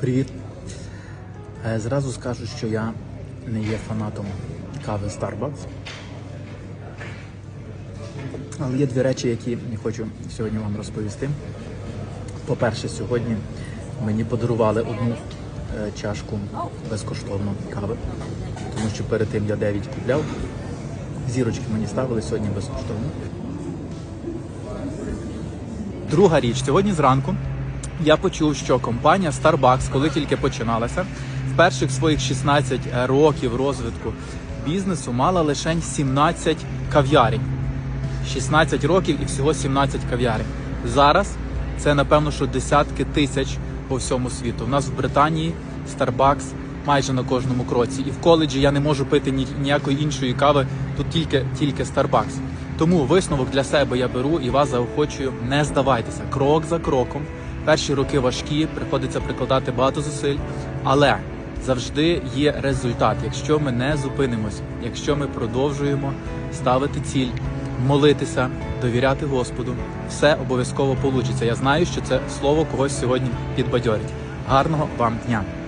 Привіт. Е, Зразу скажу, що я не є фанатом кави Starbucks. Але є дві речі, які я хочу сьогодні вам розповісти. По-перше, сьогодні мені подарували одну е, чашку безкоштовно кави, тому що перед тим я 9 купляв. Зірочки мені ставили сьогодні безкоштовно. Друга річ, сьогодні зранку я почув, що компанія Starbucks, коли тільки починалася, в перших своїх 16 років розвитку бізнесу мала лише 17 кав'ярень. 16 років і всього 17 кав'ярень. Зараз це напевно, що десятки тисяч по всьому світу. У нас в Британії Starbucks майже на кожному кроці. І в коледжі я не можу пити ні- ніякої іншої кави, тут тільки, тільки Starbucks. Тому висновок для себе я беру і вас заохочую, не здавайтеся крок за кроком. Перші роки важкі, приходиться прикладати багато зусиль, але завжди є результат, якщо ми не зупинимось, якщо ми продовжуємо ставити ціль, молитися, довіряти Господу, все обов'язково получиться. Я знаю, що це слово когось сьогодні підбадьорить. Гарного вам дня!